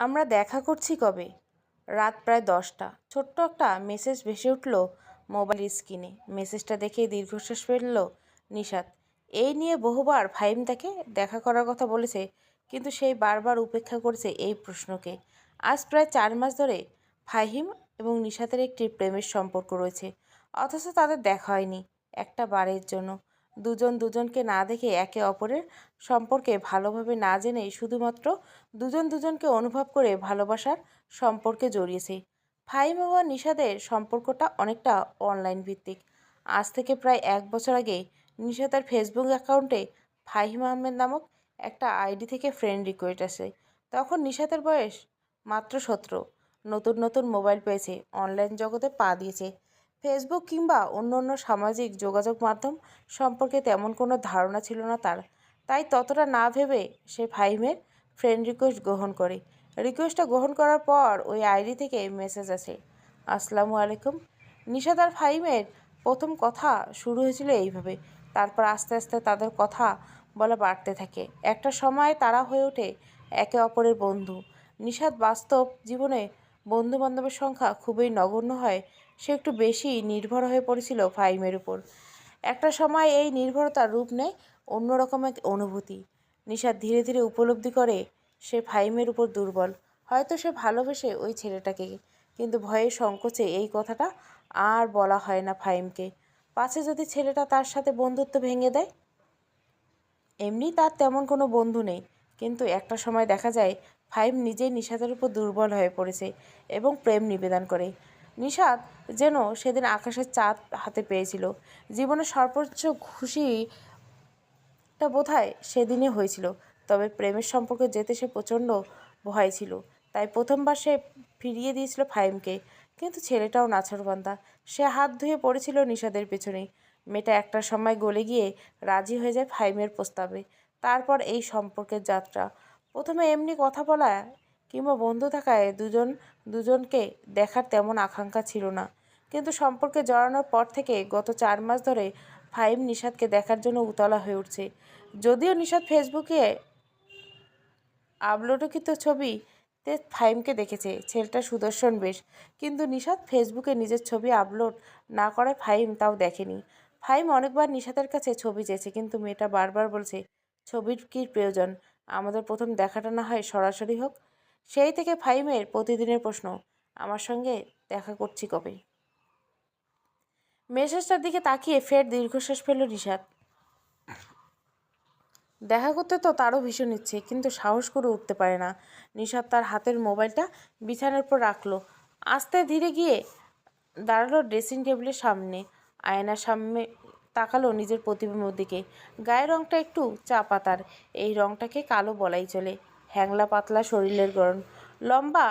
আমরা দেখা করছি কবে? রাত প্রায় দশটা। ছোট্ট একটা মেসেজ ভেসে উঠল মোবাইল স্ক্রিনে। মেসেজটা দেখে দীর্ঘশ্বাস ফেলল নিশাত এই নিয়ে বহুবার ফাইম তাকে দেখা করার কথা বলেছে, কিন্তু সেই বারবার উপেক্ষা করেছে এই প্রশ্নকে। আজ প্রায় চার মাস ধরে ফাহিম এবং নিশাতের একটি প্রেমের সম্পর্ক রয়েছে, অথচ তাদের দেখা হয়নি একটা বারের জন্য। দুজন দুজনকে না দেখে একে অপরের সম্পর্কে ভালোভাবে না জেনে শুধুমাত্র দুজন দুজনকে অনুভব করে ভালোবাসার সম্পর্কে জড়িয়েছে। ফাহিম এবং নিশাদের সম্পর্কটা অনেকটা অনলাইন ভিত্তিক। আজ থেকে প্রায় এক বছর আগে নিশা তার ফেসবুক অ্যাকাউন্টে ফাহিম আহমেদ নামক একটা আইডি থেকে ফ্রেন্ড রিকোয়েস্ট আসে। তখন নিশাতের বয়স মাত্র সতেরো। নতুন নতুন মোবাইল পেয়েছে অনলাইন জগতে পা দিয়েছে। ফেসবুক কিংবা অন্য অন্য সামাজিক যোগাযোগ মাধ্যম সম্পর্কে তেমন কোনো ধারণা ছিল না তার। তাই ততটা না ভেবে সে ফাইমের ফ্রেন্ড রিকোয়েস্ট গ্রহণ করে। রিকোয়েস্টটা গ্রহণ করার পর ওই আইডি থেকে মেসেজ আসে। আসসালামু আলাইকুম। নিশাদ আর ফাহিমের প্রথম কথা শুরু হয়েছিল এইভাবে। তারপর আস্তে আস্তে তাদের কথা বলা বাড়তে থাকে। একটা সময় তারা হয়ে ওঠে একে অপরের বন্ধু। নিশাদ বাস্তব জীবনে বন্ধু বান্ধবের সংখ্যা খুবই নগণ্য হয়, সে একটু বেশি নির্ভর হয়ে পড়েছিল ফাইমের উপর। একটা সময় এই নির্ভরতার রূপ নেয় অন্যরকম এক অনুভূতি। নিশাদ ধীরে ধীরে উপলব্ধি করে সে ফাইমের উপর দুর্বল। হয়তো সে ভালোবেসে ওই ছেলেটাকে, কিন্তু ভয়ে সংকোচে এই কথাটা আর বলা হয় না ফাইমকে পাছে যদি ছেলেটা তার সাথে বন্ধুত্ব ভেঙে দেয়? এমনি তার তেমন কোনো বন্ধু নেই, কিন্তু একটা সময় দেখা যায় ফাইম নিজেই নিষাদের উপর দুর্বল হয়ে পড়েছে এবং প্রেম নিবেদন করে। নিষাদ যেন সেদিন আকাশের চাঁদ হাতে পেয়েছিল। জীবনের সর্বোচ্চ খুশিটা বোধ হয় সেদিনই হয়েছিল, তবে প্রেমের সম্পর্কে যেতে সে প্রচণ্ড ভয় ছিল। তাই প্রথমবার সে ফিরিয়ে দিয়েছিল ফাইমকে, কিন্তু ছেলেটাও নাছরবান্দা সে হাত ধুয়ে পড়েছিল নিষাদের পেছনেই মেয়েটা একটা সময় গলে গিয়ে রাজি হয়ে যায় ফাইমের প্রস্তাবে। তারপর এই সম্পর্কের যাত্রা প্রথমে এমনি কথা বলা কিংবা বন্ধু থাকায় দুজন, দুজনকে দেখার তেমন আকাঙ্ক্ষা ছিল না। কিন্তু সম্পর্কে জড়ানোর পর থেকে গত চার মাস ধরে ফাইম নিষাদকে দেখার জন্য উতলা হয়ে উঠছে। যদিও নিষাদ ফেসবুকে আপলোডকৃত ছবি তে ফাইমকে দেখেছে ছেলেটা সুদর্শন বেশ। কিন্তু নিষাদ ফেসবুকে নিজের ছবি আপলোড না করায় ফাইম তাও দেখেনি। ফাইম অনেকবার নিষাদের কাছে ছবি চেয়েছে, কিন্তু মেয়েটা বারবার বলছে, ছবির কী প্রয়োজন? আমাদের প্রথম দেখাটা না হয় সরাসরি হোক, সেই থেকে ফাইমের প্রতিদিনের প্রশ্ন, আমার সঙ্গে দেখা করছি কবে? মেসেজটার দিকে তাকিয়ে ফের দীর্ঘশ্বাস ফেলল নিষাদ। দেখা করতে তো তারও ভীষণ ইচ্ছে, কিন্তু সাহস করে উঠতে পারে না। নিষাদ তার হাতের মোবাইলটা বিছানার উপর রাখল। আস্তে ধীরে গিয়ে দাঁড়াল ড্রেসিং টেবিলের সামনে। আয়নার সামনে তাকালো নিজের প্রতিবিম্বর দিকে। গায়ের রংটা একটু চা পাতার, এই রংটাকে কালো বলাই চলে। হ্যাংলা পাতলা শরীরের গরম লম্বা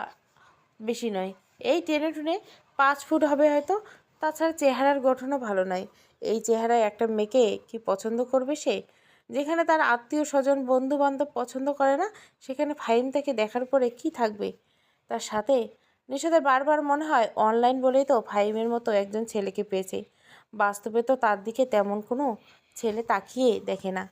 বেশি নয়। এই টেনে টুনে পাঁচ ফুট হবে হয়তো। তাছাড়া চেহারার গঠনও ভালো নয়। এই চেহারায় একটা মেয়েকে কি পছন্দ করবে সে? যেখানে তার আত্মীয় স্বজন বন্ধু বান্ধব পছন্দ করে না, সেখানে ফাইন তাকে দেখার পরে কি থাকবে? তার সাথে নিষেধের বারবার মনে হয়, অনলাইন বলেই তো ফাইমের মতো একজন ছেলেকে পেয়েছে। বাস্তবে তো তার দিকে তেমন কোনো ছেলে তাকিয়ে দেখে না।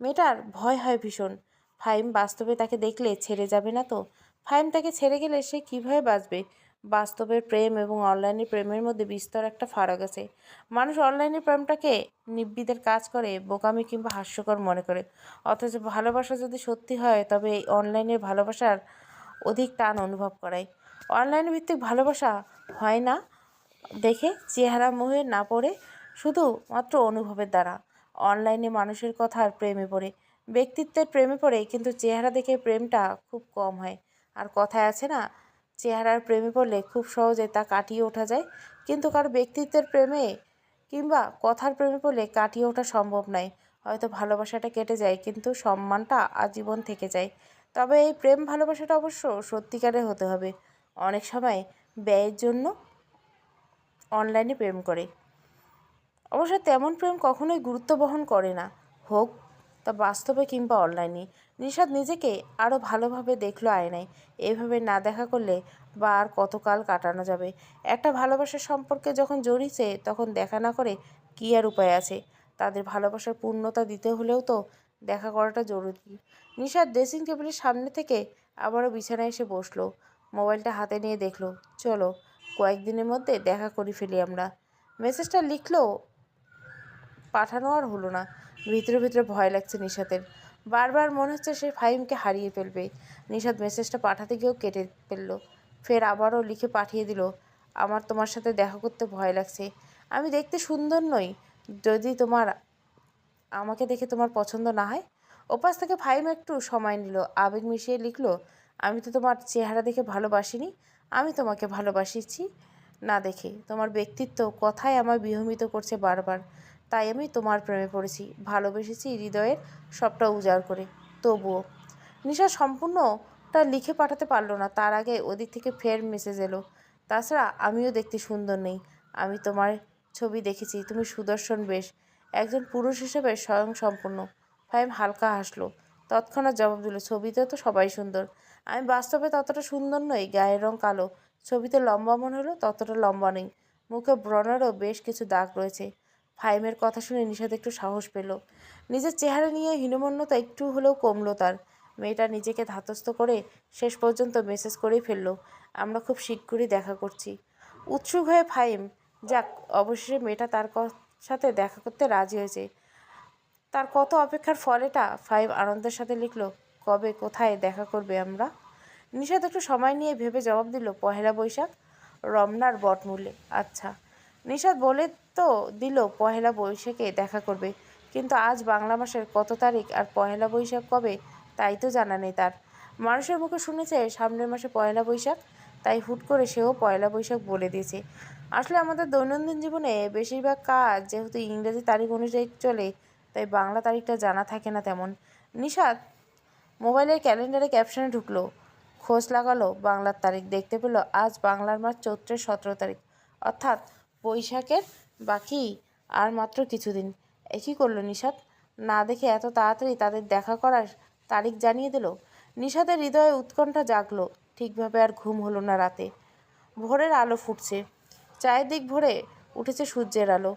মেয়েটার ভয় হয় ভীষণ। ফাইম বাস্তবে তাকে দেখলে ছেড়ে যাবে না তো? ফাইম তাকে ছেড়ে গেলে সে কীভাবে বাঁচবে? বাস্তবের প্রেম এবং অনলাইনের প্রেমের মধ্যে বিস্তর একটা ফারাক আছে। মানুষ অনলাইনের প্রেমটাকে নিব্বিদের কাজ করে, বোকামি কিংবা হাস্যকর মনে করে। অথচ ভালোবাসা যদি সত্যি হয়, তবে এই অনলাইনের ভালোবাসার অধিক টান অনুভব করায়। অনলাইন ভিত্তিক ভালোবাসা হয় না দেখে চেহারা মোহে না পড়ে, শুধু মাত্র অনুভবের দ্বারা। অনলাইনে মানুষের কথার প্রেমে পড়ে। ব্যক্তিত্বের প্রেমে পড়ে, কিন্তু চেহারা দেখে প্রেমটা খুব কম হয়। আর কথায় আছে না, চেহারার প্রেমে পড়লে খুব সহজে তা কাটিয়ে ওঠা যায়। কিন্তু কারও ব্যক্তিত্বের প্রেমে কিংবা কথার প্রেমে পড়লে কাটিয়ে ওঠা সম্ভব নয়। হয়তো ভালোবাসাটা কেটে যায়, কিন্তু সম্মানটা আজীবন থেকে যায়। তবে এই প্রেম ভালোবাসাটা অবশ্য সত্যিকারের হতে হবে। অনেক সময় ব্যয়ের জন্য অনলাইনে প্রেম করে। অবশ্য তেমন প্রেম কখনোই গুরুত্ব বহন করে না। হোক, তা বাস্তবে কিংবা অনলাইনে। নিষাদ নিজেকে আরও ভালোভাবে দেখল আয়নায়। এইভাবে না দেখা করলে বা আর কতকাল কাটানো যাবে? একটা ভালোবাসার সম্পর্কে যখন জড়িয়েছে, তখন দেখা না করে কী আর উপায় আছে? তাদের ভালোবাসার পূর্ণতা দিতে হলেও তো দেখা করাটা জরুরি। নিশাদ ড্রেসিং টেবিলের সামনে থেকে আবারও বিছানায় এসে বসল। মোবাইলটা হাতে নিয়ে দেখল। চলো কয়েকদিনের মধ্যে দেখা করি ফেলি আমরা। মেসেজটা লিখলো, পাঠানো আর হলো না। ভিতরে ভিতরে ভয় লাগছে নিশাতের। বারবার মনে হচ্ছে সে ফাহিমকে হারিয়ে ফেলবে। নিশাদ মেসেজটা পাঠাতে গিয়েও কেটে ফেলল। ফের আবারও লিখে পাঠিয়ে দিল, আমার তোমার সাথে দেখা করতে ভয় লাগছে। আমি দেখতে সুন্দর নই। যদি তোমার, আমাকে দেখে তোমার পছন্দ না হয়? ওপাশ থেকে ফাইম একটু সময় নিল, আবেগ মিশিয়ে লিখলো, আমি তো তোমার চেহারা দেখে ভালোবাসিনি। আমি তোমাকে ভালোবাসিছি। না দেখে, তোমার ব্যক্তিত্ব কথাই আমার বিহমিত করছে বারবার। তাই আমি তোমার প্রেমে পড়েছি, ভালোবেসেছি হৃদয়ের সবটা উজাড় করে। তবুও, নিশা সম্পূর্ণটা লিখে পাঠাতে পারল না, তার আগে ওদিক থেকে ফের মেসেজ এলো। তাছাড়া আমিও দেখতে সুন্দর নেই, আমি তোমার ছবি দেখেছি, তুমি সুদর্শন বেশ, একজন পুরুষ হিসেবে স্বয়ং সম্পূর্ণ। ফাইম হালকা হাসলো, তৎক্ষণাৎ জবাব দিল, ছবিতে তো সবাই সুন্দর আমি বাস্তবে ততটা সুন্দর নই, গায়ের রং কালো। ছবিতে লম্বা মনে হলো ততটা লম্বা নেই। মুখে ব্রণেরও বেশ কিছু দাগ রয়েছে। ফাইমের কথা শুনে নিষাদ একটু সাহস পেল। নিজের চেহারা নিয়ে হীনমন্যতা একটু হলেও কমলো তার। মেয়েটা নিজেকে ধাতস্থ করে শেষ পর্যন্ত মেসেজ করেই ফেলল, আমরা খুব শীঘ্রই দেখা করছি। উৎসুক হয়ে ফাইম যাক, অবশেষে মেয়েটা তার সাথে দেখা করতে রাজি হয়েছে। তার কত অপেক্ষার ফল এটা? আনন্দের সাথে লিখলো কবে কোথায় দেখা করবে আমরা? নিষাদ একটু সময় নিয়ে ভেবে জবাব দিল পহেলা বৈশাখ, রমনার বটমূলে। আচ্ছা নিষাদ বলে তো দিল পহেলা বৈশাখে দেখা করবে, কিন্তু আজ বাংলা মাসের কত তারিখ আর পহেলা বৈশাখ কবে, তাই তো জানা নেই তার। মানুষের মুখে শুনেছে সামনের মাসে পয়লা বৈশাখ, তাই হুট করে সেও পয়লা বৈশাখ বলে দিয়েছে। আসলে আমাদের দৈনন্দিন জীবনে বেশিরভাগ কাজ যেহেতু ইংরেজি তারিখ অনুযায়ী চলে, তাই বাংলা তারিখটা জানা থাকে না তেমন। নিষাদ মোবাইলের ক্যালেন্ডারে ক্যাপশনে ঢুকলো, খোঁজ লাগালো, বাংলার তারিখ দেখতে পেল, আজ বাংলার মাস চৈত্রের সতেরো তারিখ। অর্থাৎ বৈশাখের বাকি আর মাত্র কিছুদিন। একই করল নিষাদ। না দেখে এত তাড়াতাড়ি তাদের দেখা করার তারিখ জানিয়ে দিল? নিষাদের হৃদয়ে উৎকণ্ঠা জাগলো। ঠিকভাবে আর ঘুম হলো না রাতে। ভোরের আলো ফুটছে। চারিদিক ভরে উঠেছে সূর্যের আলো।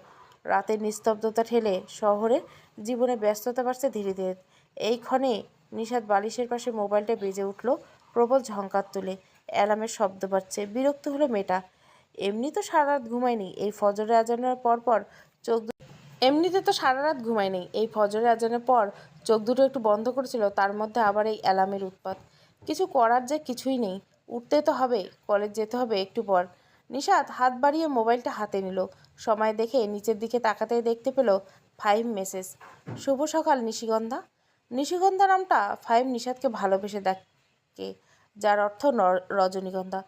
রাতের নিস্তব্ধতা ঠেলে শহরে জীবনে ব্যস্ততা বাড়ছে ধীরে ধীরে। এই ক্ষণে নিষাদ বালিশের পাশে মোবাইলটা বেজে উঠল প্রবল ঝঙ্কার তুলে। অ্যালার্মের শব্দ বাজছে। বিরক্ত হলো মেয়েটা। এমনি তো সারা রাত ঘুমায়নি। এই ফজরে আজানের পর পর চোখ এমনিতে তো সারা রাত ঘুমায়নি। এই ফজরে আজানের পর চোখ দুটো একটু বন্ধ করেছিল, তার মধ্যে আবার এই অ্যালার্মের উৎপাত। কিছু করার যে কিছুই নেই। উঠতে তো হবে, কলেজ যেতে হবে একটু পর। নিশাদ হাত বাড়িয়ে মোবাইলটা হাতে নিল। সময় দেখে নিচের দিকে তাকাতেই দেখতে পেল ফাইভ মেসেজ। শুভ সকাল, নিশিগন্ধা। নিশিগন্ধা নামটা ফাইভ নিষাদকে ভালোবেসে দেখে, যার অর্থ রজনীগন্ধা।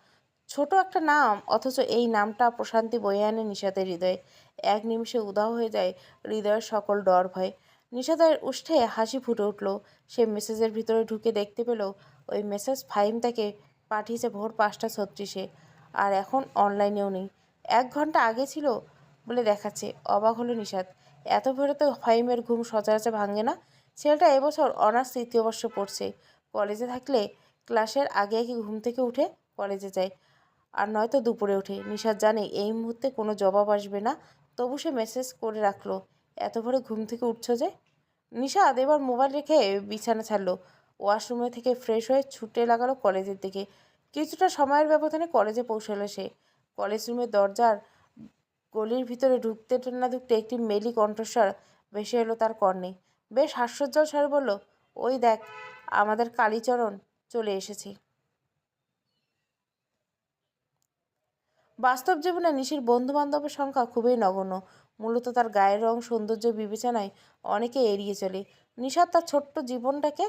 ছোট একটা নাম, অথচ এই নামটা প্রশান্তি বয়ে আনে নিষাদের হৃদয়ে। এক নিমিষে উদাও হয়ে যায় হৃদয়ের সকল ডর ভয়। নিষাদের উষ্ঠে হাসি ফুটে উঠল। সে মেসেজের ভিতরে ঢুকে দেখতে পেল, ওই মেসেজ ফাইম তাকে পাঠিয়েছে ভোর পাঁচটা ছত্রিশে। আর এখন অনলাইনেও নেই। এক ঘণ্টা আগে ছিল বলে দেখাচ্ছে। অবাক হলো নিষাদ। এত ভোরে তো ফাইমের ঘুম সচরাচর ভাঙে না। ছেলেটা এবছর অনার্স তৃতীয় বর্ষ পড়ছে। কলেজে থাকলে ক্লাসের আগে আগে ঘুম থেকে উঠে কলেজে যায় আর নয়তো দুপুরে ওঠে। নিশাদ জানে এই মুহূর্তে কোনো জবাব আসবে না। তবু সে মেসেজ করে রাখল, এত ভরে ঘুম থেকে উঠছো যে? নিশাদ এবার মোবাইল রেখে বিছানা ছাড়লো। ওয়াশরুমে থেকে ফ্রেশ হয়ে ছুটে লাগালো কলেজের দিকে। কিছুটা সময়ের ব্যবধানে কলেজে পৌঁছালো সে। কলেজ রুমের দরজার গলির ভিতরে ঢুকতে না ঢুকতে একটি মেলি কণ্ঠস্বর ভেসে এলো তার কর্ণে। বেশ হাস্যোজ্জ্বল স্বরে বলল, ওই দেখ, আমাদের কালীচরণ চলে এসেছে। বাস্তব জীবনে নিশির বন্ধু বান্ধবের সংখ্যা খুবই নগণ্য। মূলত তার গায়ের রং, সৌন্দর্য, বিবেচনায় অনেকে এড়িয়ে চলে। নিশাদ তার ছোট্ট জীবনটাকে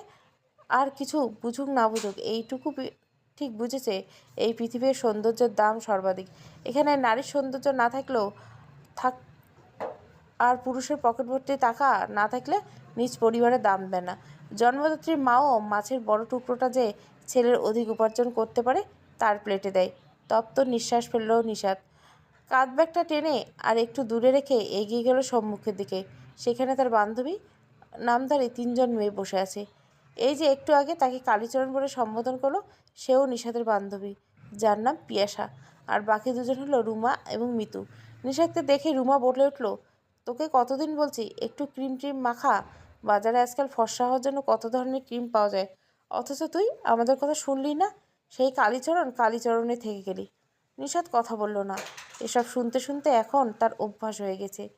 আর কিছু বুঝুক না বুঝুক, এইটুকু ঠিক বুঝেছে, এই পৃথিবীর সৌন্দর্যের দাম সর্বাধিক। এখানে নারীর সৌন্দর্য না থাকলেও থাক আর পুরুষের পকেট ভর্তি টাকা না থাকলে নিজ পরিবারে দাম দেয় না। জন্মদাত্রীর মাও মাছের বড় টুকরোটা যে ছেলের অধিক উপার্জন করতে পারে, তার প্লেটে দেয়। তপ্ত নিঃশ্বাস ফেলল নিষাদ। কাঁধ ব্যাগটা টেনে আর একটু দূরে রেখে এগিয়ে গেল সম্মুখের দিকে। সেখানে তার বান্ধবী, নামধারী তিনজন মেয়ে বসে আছে। এই যে একটু আগে তাকে কালীচরণ বলে সম্বোধন করল, সেও নিষাদের বান্ধবী। যার নাম পিয়াসা। আর বাকি দুজন হলো রুমা এবং মিতু। নিষাদকে দেখে রুমা বলে উঠল, তোকে কতদিন বলছি, একটু ক্রিম ট্রিম মাখা বাজারে আজকাল ফর্সা হওয়ার জন্য কত ধরনের ক্রিম পাওয়া যায়? অথচ তুই আমাদের কথা শুনলি না? সেই কালীচরণ কালীচরণে থেকে গেলি। নিষাদ কথা বলল না। এসব শুনতে শুনতে এখন তার অভ্যাস হয়ে গেছে।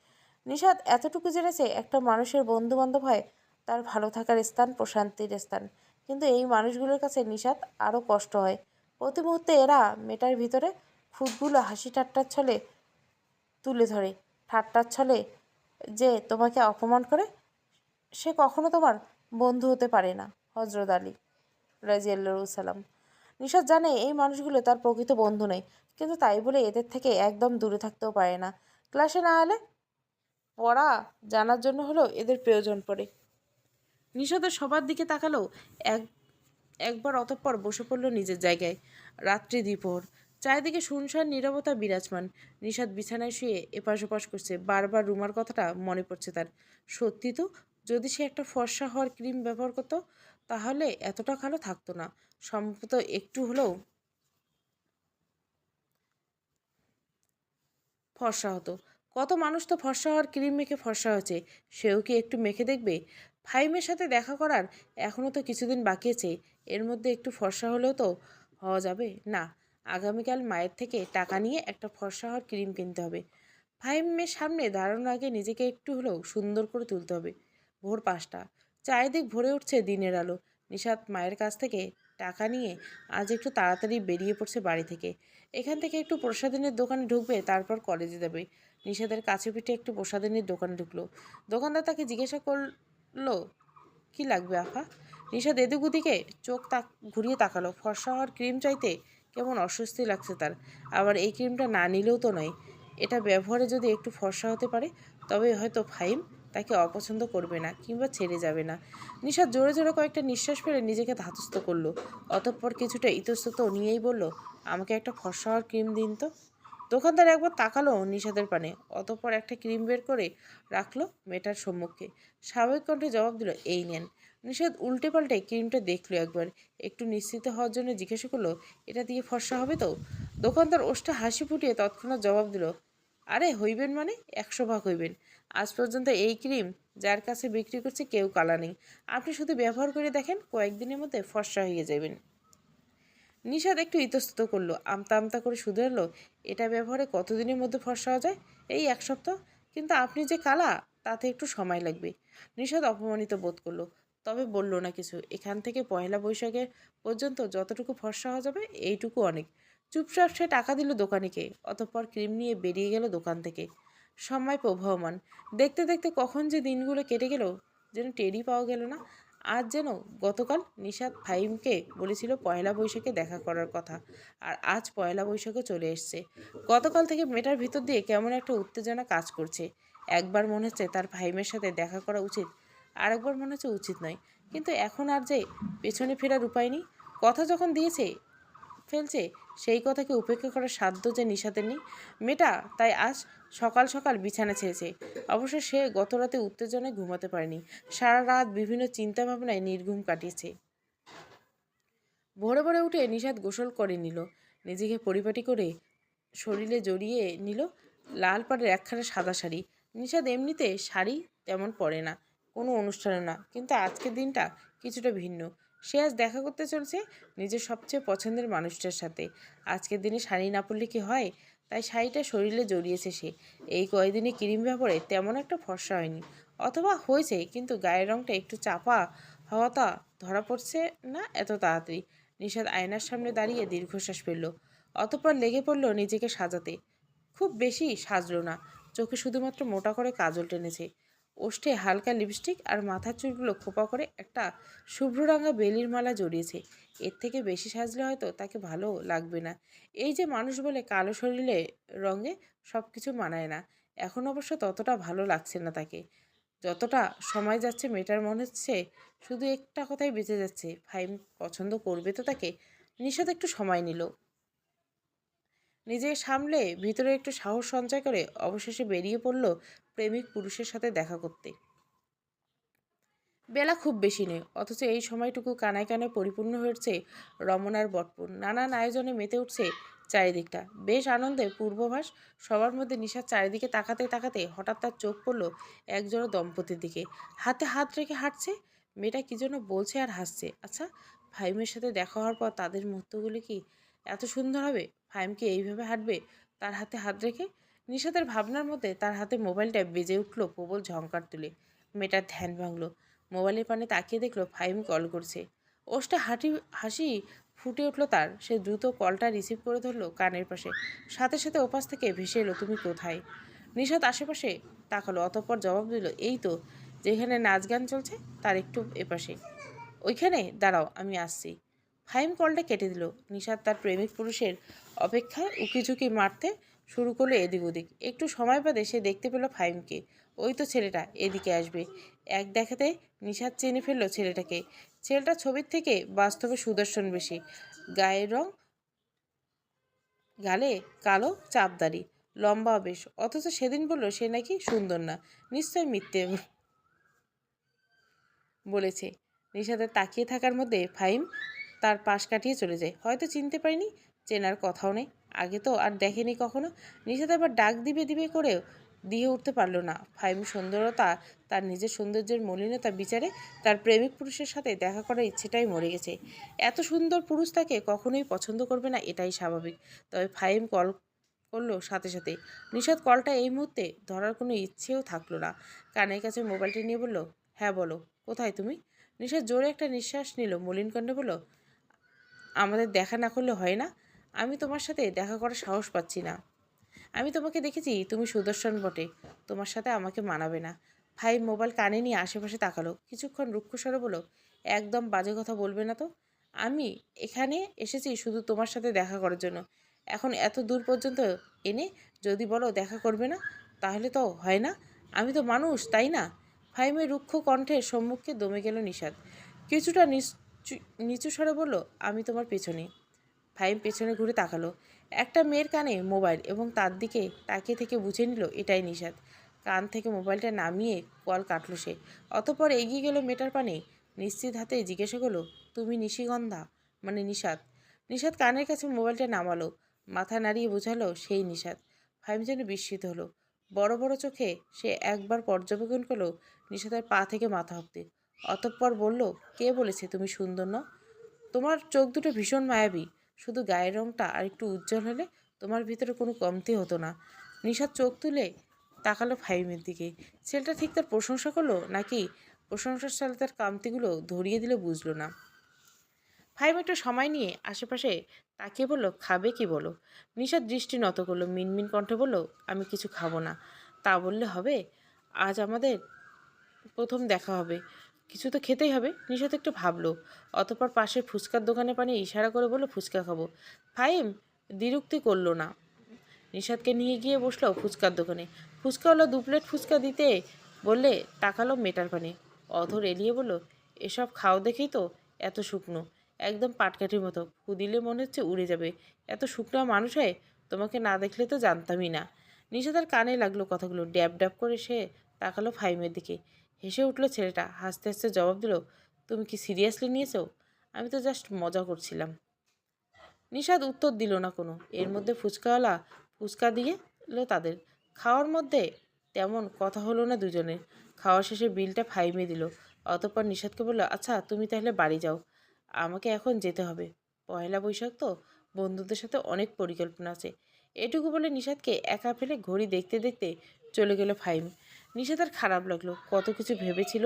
নিষাদ এতটুকু জেনেছে একটা মানুষের বন্ধু বান্ধব হয়, তার ভালো থাকার স্থান প্রশান্তির স্থান। কিন্তু এই মানুষগুলোর কাছে নিষাদ আরও কষ্ট হয়। প্রতি মুহূর্তে এরা মেটার ভিতরে খুদগুলো হাসি ঠাট্টার ছলে তুলে ধরে। ঠাট্টার ছলে যে তোমাকে অপমান করে সে কখনো তোমার বন্ধু হতে পারে না, হজরত আলী রাজিয়াল্লাহসাল্লাম নিশাদ জানে এই মানুষগুলো তার প্রকৃত বন্ধু নেই, কিন্তু তাই বলে এদের থেকে একদম দূরে থাকতেও পারে না। ক্লাসে না এলে পড়া জানার জন্য হলেও এদের প্রয়োজন পড়ে। নিশাদের সবার দিকে তাকালো এক, একবার অতঃপর বসে পড়ল নিজের জায়গায়। রাত্রি দ্বিপহর চারিদিকে শুনশান নীরবতা বিরাজমান। নিষাদ বিছানায় শুয়ে এপাশ ওপাশ করছে। বারবার রুমার কথাটা মনে পড়ছে তার। সত্যি তো যদি সে একটা ফর্সা হওয়ার ক্রিম ব্যবহার করতো, তাহলে এতটা কালো থাকতো না। সম্ভবত একটু হলেও ফর্সা হতো। কত মানুষ তো ফর্সা হওয়ার ক্রিম মেখে ফর্সা হয়েছে, সেও কি একটু মেখে দেখবে? ফাইমের সাথে দেখা করার এখনও তো কিছুদিন বাকি আছে, এর মধ্যে একটু ফর্সা হলেও তো হওয়া যাবে? না, আগামীকাল মায়ের থেকে টাকা নিয়ে একটা ফর্সা হওয়ার ক্রিম কিনতে হবে। ফাইমের সামনে দাঁড়ানোর আগে নিজেকে একটু হলেও সুন্দর করে তুলতে হবে। ভোর পাঁচটা। চারিদিক ভরে উঠছে দিনের আলো। নিশাত মায়ের কাছ থেকে টাকা নিয়ে আজ একটু তাড়াতাড়ি বেরিয়ে পড়ছে বাড়ি থেকে। এখান থেকে একটু প্রসাদিনের দোকানে ঢুকবে, তারপর কলেজে যাবে। নিষাদের কাছে পিঠে একটু প্রসাদিনের দোকানে ঢুকলো। দোকানদার তাকে জিজ্ঞাসা করল, কি লাগবে আফা? নিশাদ এদিক ওদিকে চোখ তাক, ঘুরিয়ে তাকালো। ফর্সা হওয়ার ক্রিম চাইতে কেমন অস্বস্তি লাগছে তার। আবার এই ক্রিমটা না নিলেও তো নয়। এটা ব্যবহারে যদি একটু ফর্সা হতে পারে, তবে হয়তো ফাইম তাকে অপছন্দ করবে না কিংবা ছেড়ে যাবে না। নিশাদ জোরে জোরে কয়েকটা নিঃশ্বাস ফেলে নিজেকে ধাতস্থ করল। অতঃপর কিছুটা ইতস্তত নিয়েই বলল, আমাকে একটা ফর্সা হওয়ার ক্রিম দিন তো? দোকানদার একবার তাকালো নিষাদের পানে। অতঃপর একটা ক্রিম বের করে রাখল মেয়েটার সম্মুখে। স্বাভাবিক কণ্ঠে জবাব দিল, এই নেন। নিষাদ উল্টে পাল্টে ক্রিমটা দেখল একবার। একটু নিশ্চিত হওয়ার জন্য জিজ্ঞাসা করল, এটা দিয়ে ফর্সা হবে তো? দোকানদার ওষ্টা হাসি ফুটিয়ে তৎক্ষণাৎ জবাব দিল আরে হইবেন মানে? একশো ভাগ হইবেন। আজ পর্যন্ত এই ক্রিম যার কাছে বিক্রি করছে কেউ কালা নেই। আপনি শুধু ব্যবহার করে দেখেন, কয়েকদিনের মধ্যে ফর্সা হয়ে যাবেন। নিষাদ একটু ইতস্তত করল, আমতা আমতা করে শুধু এলো এটা ব্যবহারে কতদিনের মধ্যে ফর্সা হওয়া যায়? এই এক সপ্তাহ? কিন্তু আপনি যে কালা, তাতে একটু সময় লাগবে। নিষাদ অপমানিত বোধ করল, তবে বলল না কিছু। এখান থেকে পয়লা বৈশাখের পর্যন্ত যতটুকু ফর্সা হওয়া যাবে, এইটুকু অনেক। চুপচাপ সে টাকা দিল দোকানিকে, অতঃপর ক্রিম নিয়ে বেরিয়ে গেল দোকান থেকে। সময় প্রবাহমান। দেখতে দেখতে কখন যে দিনগুলো কেটে গেল, যেন টেরি পাওয়া গেল না। আজ যেন গতকাল নিশাদ ফাইমকে বলেছিল পয়লা বৈশাখে দেখা করার কথা, আর আজ পয়লা বৈশাখে চলে এসছে। গতকাল থেকে মেয়েটার ভিতর দিয়ে কেমন একটা উত্তেজনা কাজ করছে। একবার মনে হচ্ছে তার ফাইমের সাথে দেখা করা উচিত, আরেকবার মনে হচ্ছে উচিত নয়। কিন্তু এখন আর যে পেছনে ফেরার উপায় নেই। কথা যখন দিয়েছে, ফেলছে সেই কথাকে উপেক্ষা করার সাধ্য যে নিশাতে নেই। মেয়েটা তাই আজ সকাল সকাল বিছানা ছেড়েছে। অবশ্য সে গত রাতে উত্তেজনায় ঘুমাতে পারেনি। সারা রাত বিভিন্ন চিন্তা ভাবনায় নির্ঘুম কাটিয়েছে। ভোরে ভোরে উঠে নিষাদ গোসল করে নিল। নিজেকে পরিপাটি করে শরীরে জড়িয়ে নিল। লাল পাড়ের একখানা সাদা শাড়ি। নিষাদ এমনিতে শাড়ি তেমন পরে না। কোনো অনুষ্ঠানে না। কিন্তু আজকের দিনটা কিছুটা ভিন্ন। সে আজ দেখা করতে চলছে নিজের সবচেয়ে পছন্দের মানুষটার সাথে। আজকের দিনে শাড়ি না পরলে কি হয়? তাই শাড়িটা শরীরে জড়িয়েছে সে। এই কয়দিনে ক্রিম ব্যবহারে তেমন একটা ফর্সা হয়নি। অথবা হয়েছে, কিন্তু গায়ের রঙটা একটু চাপা হওয়াটা ধরা পড়ছে না এত তাড়াতাড়ি। নিষাদ আয়নার সামনে দাঁড়িয়ে দীর্ঘশ্বাস ফেলল। অতপর লেগে পড়ল নিজেকে সাজাতে। খুব বেশি সাজল না। চোখে শুধুমাত্র মোটা করে কাজল টেনেছে। ওষ্ঠে হালকা লিপস্টিক আর মাথার চুলগুলো খোপা করে একটা শুভ্র রঙা বেলির মালা জড়িয়েছে। এর থেকে বেশি সাজলে হয়তো তাকে ভালো লাগবে না। এই যে মানুষ বলে কালো শরীরে রঙে সব কিছু মানায় না, এখন অবশ্য ততটা ভালো লাগছে না তাকে। যতটা সময় যাচ্ছে মেয়েটার মনে হচ্ছে, শুধু একটা কথাই বেঁচে যাচ্ছে ফাইম পছন্দ করবে তো তাকে। নিষাদ একটু সময় নিল। নিজেকে সামলে ভিতরে একটু সাহস সঞ্চয় করে অবশেষে বেরিয়ে পড়ল প্রেমিক পুরুষের সাথে দেখা করতে। বেলা খুব বেশি নেই, অথচ এই সময়টুকু কানায় কানায় পরিপূর্ণ হয়েছে রমনার বটপুর। নানান আয়োজনে মেতে উঠছে চারিদিকটা। বেশ আনন্দে পূর্বভাস, সবার মধ্যে নিশার চারিদিকে তাকাতে তাকাতে হঠাৎ তার চোখ পড়ল একজোড়া দম্পতির দিকে। হাতে হাত রেখে হাঁটছে? মেয়েটা কি জন্য বলছে আর হাসছে। আচ্ছা ভাইমের সাথে দেখা হওয়ার পর তাদের মুহূর্তগুলি কি এত সুন্দর হবে? ফাহিম কি এইভাবে হাঁটবে? তার হাতে হাত রেখে নিশাতের ভাবনার মধ্যে তার হাতে মোবাইলটা বেজে উঠল প্রবল ঝঙ্কার তুলে। মেয়েটার ধ্যান ভাঙলো। মোবাইলের পানে তাকিয়ে দেখল ফাহিম কল করছে। ওষ্টা হাঁটি, হাসি ফুটে উঠল তার। সে দ্রুত কলটা রিসিভ করে ধরলো কানের পাশে। সাথে সাথে ওপাশ থেকে ভেসে এলো, তুমি কোথায়? নিশাত আশেপাশে তাকালো, অতঃপর জবাব দিল, এই তো, যেখানে নাচ গান চলছে তার একটু এপাশে। ওইখানে? দাঁড়াও, আমি আসছি। ফাহিম কলটা কেটে দিল। নিশাদ তার প্রেমিক পুরুষের অপেক্ষায় উকিঝুঁকি মারতে শুরু করল এদিক ওদিক। একটু সময় বাদে সে দেখতে পেল ফাহিমকে। ওই তো ছেলেটা এদিকে আসবে। এক দেখাতে নিশাদ চেনে ফেলল ছেলেটাকে। ছেলেটা ছবির থেকে বাস্তবে সুদর্শন বেশি। গায়ের রং গালে কালো চাপদারি লম্বা বেশ। অথচ সেদিন বলল, সে নাকি সুন্দর না। নিশ্চয় মিথ্যে বলেছে। নিশাতের তাকিয়ে থাকার মধ্যে ফাহিম তার পাশ কাটিয়ে চলে যায়। হয়তো চিনতে পারিনি, চেনার কথাও নেই। আগে তো আর দেখেনি কখনো। নিশাত আবার ডাক দিবে দিবে করেও দিয়ে উঠতে পারল না। ফাইম সুন্দরতা, তার নিজের সৌন্দর্যের মলিনতা বিচারে তার প্রেমিক পুরুষের সাথে দেখা করার ইচ্ছেটাই মরে গেছে। এত সুন্দর পুরুষ তাকে কখনোই পছন্দ করবে না, এটাই স্বাভাবিক। তবে ফাইম কল করল সাথে সাথে নিশাদ কলটা এই মুহূর্তে ধরার কোনো ইচ্ছেও থাকল না। কানের কাছে মোবাইলটি নিয়ে বলল হ্যাঁ বলো। কোথায় তুমি? নিশাদ জোরে একটা নিঃশ্বাস নিল, মলিন কণ্ঠে বলল আমাদের দেখা না করলে হয় না। আমি তোমার সাথে দেখা করার সাহস পাচ্ছি না। আমি তোমাকে দেখেছি, তুমি সুদর্শন বটে। তোমার সাথে আমাকে মানাবে না। ভাই মোবাইল কানে নিয়ে আশেপাশে তাকালো। কিছুক্ষণ রুক্ষস্বরে বলো একদম বাজে কথা বলবে না তো? আমি এখানে এসেছি শুধু তোমার সাথে দেখা করার জন্য। এখন এত দূর পর্যন্ত এনে যদি বলো দেখা করবে না, তাহলে তো হয় না। আমি তো মানুষ, তাই না? ফাইমের রুক্ষ কণ্ঠের সম্মুখে দমে গেল নিষাদ। কিছুটা নিচু স্বরে বলল, আমি তোমার পেছনে। ফাইম পেছনে ঘুরে তাকালো। একটা মেয়ের কানে মোবাইল এবং তার দিকে তাকিয়ে থেকে বুঝে নিল, এটাই নিষাদ। কান থেকে মোবাইলটা নামিয়ে কল কাটলো সে। অতপর এগিয়ে গেল মেটার পানে। নিশ্চিত হাতে জিজ্ঞাসা করল, তুমি নিশিগন্ধা? মানে নিষাদ। নিষাদ কানের কাছে মোবাইলটা নামালো। মাথা নাড়িয়ে বোঝালো, সেই নিষাদ। ফাইম যেন বিস্মিত হলো। বড় বড় চোখে সে একবার পর্যবেক্ষণ করল নিষাদের পা থেকে মাথা অব্দি। অতঃপর বলল, কে বলেছে তুমি সুন্দর নও? তোমার চোখ দুটো ভীষণ মায়াবী। শুধু গায়ের রংটা আর একটু উজ্জ্বল হলে তোমার ভিতরে কোনো কমতি হতো না। নিশাদ চোখ তুলে তাকালো ফাইমের দিকে। ছেলেটা ঠিক তার প্রশংসা করল নাকি প্রশংসার সালে তার কামতিগুলো ধরিয়ে দিলে বুঝলো না। ফাইম একটু সময় নিয়ে আশেপাশে তাকিয়ে বলল, খাবে কি বলো? নিশাদ দৃষ্টি নত করল, মিনমিন কণ্ঠে বলল, আমি কিছু খাব না। তা বললে হবে। আজ আমাদের প্রথম দেখা হবে। কিছু তো খেতেই হবে। নিশাত একটু ভাবলো। অতপর পাশে ফুচকার দোকানে পানি ইশারা করে বলল, ফুচকা খাব। ফাইম দ্বিরুক্তি করল না। নিশাদকে নিয়ে গিয়ে বসল ফুচকার দোকানে। ফুচকা হলো দু প্লেট ফুচকা দিতে? বললে, তাকালো মেটার পানে। অধর এলিয়ে বলল, এসব খাও দেখেই তো এত শুকনো। একদম পাটকাঠির মতো। ফু দিলে মনে হচ্ছে উড়ে যাবে। এত শুকনো মানুষ হয় তোমাকে না দেখলে তো জানতামই না। নিশাদার কানে লাগল কথাগুলো। ড্যাব ড্যাব করে সে তাকালো ফাইমের দিকে। হেসে উঠল ছেলেটা, হাসতে হাসতে জবাব দিল, তুমি কি সিরিয়াসলি নিয়েছো? আমি তো জাস্ট মজা করছিলাম। নিষাদ উত্তর দিল না কোনো। এর মধ্যে ফুচকাওয়ালা ফুচকা দিয়ে এলো তাদের। খাওয়ার মধ্যে তেমন কথা হলো না দুজনের। খাওয়া শেষে বিলটা ফাইমে দিল। অতঃপর নিষাদকে বলল আচ্ছা তুমি তাহলে বাড়ি যাও। আমাকে এখন যেতে হবে। পয়লা বৈশাখ তো, বন্ধুদের সাথে অনেক পরিকল্পনা আছে। এটুকু বলে নিষাদকে একা ফেলে ঘড়ি দেখতে দেখতে চলে গেল ফাইম। নিষাদার খারাপ লাগল, কত কিছু ভেবেছিল।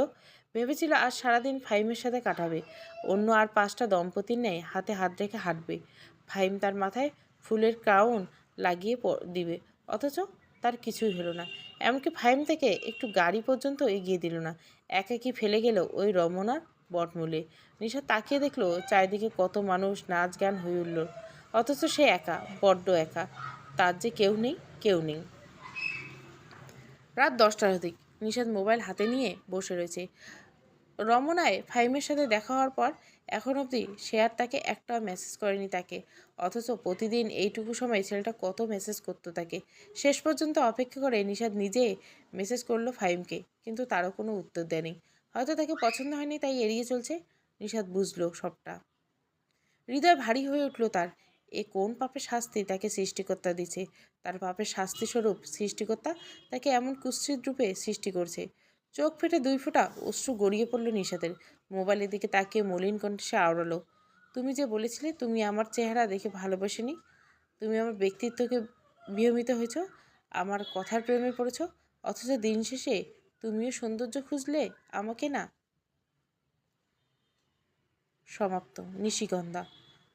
ভেবেছিল আজ সারাদিন ফাইমের সাথে কাটাবে, অন্য আর পাঁচটা দম্পতির ন্যায় হাতে হাত রেখে হাঁটবে। ফাইম তার মাথায় ফুলের ক্রাউন লাগিয়ে দিবে, অথচ তার কিছুই হলো না। এমনকি ফাইম থেকে একটু গাড়ি পর্যন্ত এগিয়ে দিল না একাকি ফেলে গেল ওই রমনার বটমূলে। নিশা তাকিয়ে দেখল চারিদিকে কত মানুষ নাচ গান হয়ে উঠল, অথচ সে একা, বড্ড একা। তার যে কেউ নেই কেউ নেই। রাত দশটার অধিক। নিষাদ মোবাইল হাতে নিয়ে বসে রয়েছে। রমনায় ফাইমের সাথে দেখা হওয়ার পর এখন অবধি সে আর তাকে একটা মেসেজ করেনি তাকে। অথচ প্রতিদিন এইটুকু সময় ছেলেটা কত মেসেজ করতো তাকে। শেষ পর্যন্ত অপেক্ষা করে নিষাদ নিজে মেসেজ করল ফাইমকে কিন্তু তারও কোনো উত্তর দেয়নি। হয়তো তাকে পছন্দ হয়নি, তাই এড়িয়ে চলছে। নিষাদ বুঝলো সবটা। হৃদয় ভারী হয়ে উঠল তার। এ কোন পাপের শাস্তি তাকে সৃষ্টিকর্তা দিচ্ছে তার পাপের শাস্তি স্বরূপ সৃষ্টিকর্তা তাকে এমন কুৎসিত রূপে সৃষ্টি করছে। চোখ ফেটে দুই ফোঁটা অশ্রু গড়িয়ে পড়ল নিষাদের। মোবাইলের দিকে তাকিয়ে মলিন কণ্ঠে সে আওড়ালো, তুমি যে বলেছিলে তুমি আমার চেহারা দেখে ভালোবাসেনি? তুমি আমার ব্যক্তিত্বকে বিয়মিত হয়েছ? আমার কথার প্রেমে পড়েছ? অথচ দিন শেষে তুমিও সৌন্দর্য খুঁজলে আমাকে না? সমাপ্ত, নিশিগন্ধা।